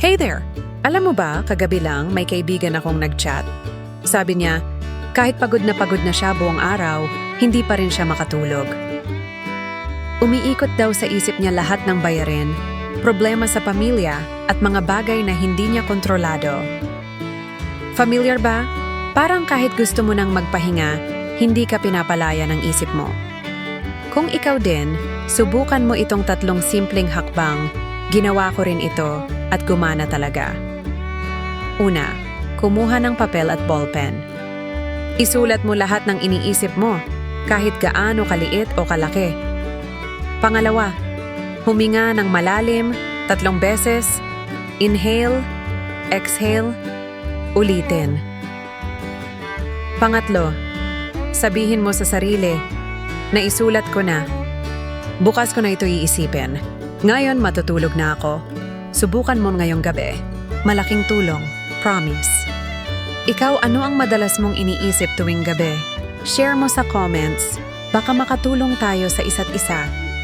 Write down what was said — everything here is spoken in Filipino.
Hey there! Alam mo ba, kagabi lang may kaibigan akong nag-chat. Sabi niya, kahit pagod na pagod na siya buong araw, hindi pa rin siya makatulog. Umiikot daw sa isip niya lahat ng bayarin, problema sa pamilya at mga bagay na hindi niya kontrolado. Familiar ba? Parang kahit gusto mo nang magpahinga, hindi ka pinapalaya ng isip mo. Kung ikaw din, subukan mo itong tatlong simpleng hakbang. Ginawa ko rin ito at gumana talaga. Una, kumuha ng papel at ballpen. Isulat mo lahat ng iniisip mo, kahit gaano kaliit o kalaki. Pangalawa, huminga ng malalim, tatlong beses, inhale, exhale, ulitin. Pangatlo, sabihin mo sa sarili, na isulat ko na. Bukas ko na ito iisipin. Ngayon matutulog na ako. Subukan mo ngayong gabi. Malaking tulong. Promise. Ikaw, ano ang madalas mong iniisip tuwing gabi? Share mo sa comments. Baka makatulong tayo sa isa't isa.